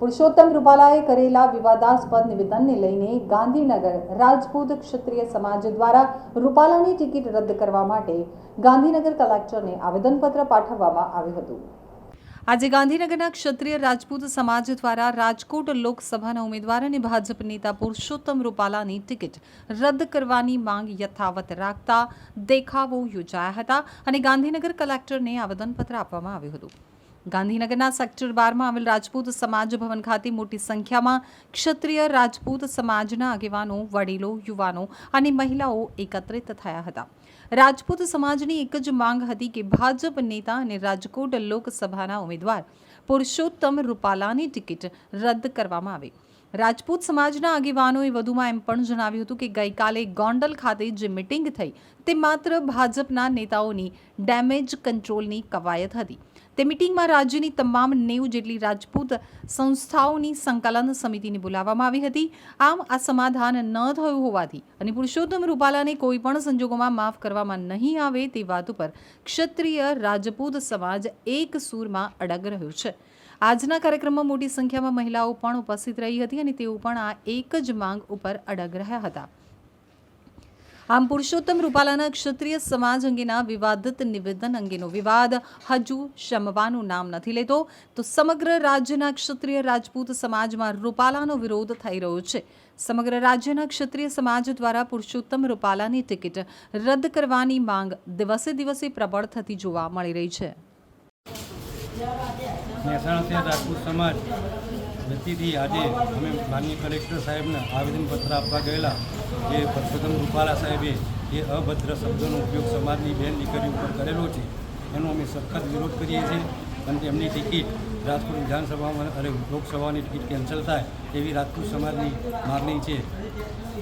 પુરુષોત્તમ રૂપાલાએ કરેલા વિવાદાસ્પદ નિવેદનને લઈને ગાંધીનગર રાજપૂત ક્ષત્રિય સમાજ દ્વારા રૂપાલાની ટિકિટ રદ કરવા માટે ગાંધીનગર કલેક્ટરને આવેદનપત્ર પાઠવવામાં આવ્યું હતું. આજે ગાંધીનગરના ક્ષત્રિય રાજપૂત સમાજ દ્વારા રાજકોટ લોકસભાના ઉમેદવાર અને ભાજપ નેતા પુરુષોત્તમ રૂપાલાની ટિકિટ રદ કરવાની માંગ યથાવત રાખતા દેખાવો યોજાયા હતા અને ગાંધીનગર કલેક્ટરને આવેદનપત્ર આપવામાં આવ્યું હતું. ગાંધીનગરના સેક્ટર બારમાં આવેલ રાજપૂત સમાજ ભવન ખાતે મોટી સંખ્યામાં ક્ષત્રિય રાજપૂત સમાજના આગેવાનો, વડીલો, યુવાનો અને મહિલાઓ એકત્રિત થયા હતા. રાજપૂત સમાજની એક જ માંગ હતી કે ભાજપ નેતા અને રાજકોટ લોકસભાના ઉમેદવાર પુરુષોત્તમ રૂપાલાની ટિકિટ રદ કરવામાં આવે. રાજપૂત સમાજના આગેવાનોએ વધુમાં એમ પણ જણાવ્યું હતું કે ગઈકાલે ગોંડલ ખાતે જે મિટિંગ થઈ, તે માત્ર ભાજપના નેતાઓની ડેમેજ કંટ્રોલની કવાયત હતી. તે મિટિંગમાં રાજ્યની તમામ નેવ જેટલી રાજપૂત સંસ્થાઓની સંકલન સમિતિને બોલાવવામાં આવી હતી. આમ આ સમાધાન ન થયું હોવાથી અને પુરુષોત્તમ રૂપાલાને કોઈ પણ સંજોગોમાં માફ કરવામાં નહીં આવે તે વાત ઉપર ક્ષત્રિય રાજપૂત સમાજ એક સૂરમાં અડગ રહ્યો છે. આજના કાર્યક્રમમાં મોટી સંખ્યામાં મહિલાઓ પણ ઉપસ્થિત રહી હતી અને તેઓ પણ આ એક જ માંગ ઉપર અડગ રહ્યા હતા. આમ પુરુષોત્તમ રૂપાલાના ક્ષત્રિય સમાજ અંગેના વિવાદિત નિવેદન અંગેનો વિવાદ હજુ શમવાનું નામ નથી લેતો. તો સમગ્ર રાજ્યના ક્ષત્રિય રાજપૂત સમાજમાં રૂપાલાનો વિરોધ થઈ રહ્યો છે. સમગ્ર રાજ્યના ક્ષત્રિય સમાજ દ્વારા પુરુષોત્તમ રૂપાલાની ટિકિટ રદ કરવાની માંગ દિવસે દિવસે પ્રબળ થતી જોવા મળી રહી છે. મહેસાણાથી રાજપૂત સમાજ વતીથી આજે અમે માનનીય કલેક્ટર સાહેબને આવેદનપત્ર આપવા ગયેલા. જે પરસોત્તમ રૂપાલા સાહેબે જે અભદ્ર શબ્દોનો ઉપયોગ સમાજની બેન દીકરી ઉપર કરેલો છે, એનો અમે સખત વિરોધ કરીએ છીએ અને તેમની ટિકિટ રાજકોટ વિધાનસભામાં અને લોકસભાની ટિકિટ કેન્સલ થાય એવી રાજપૂત સમાજની માગણી છે.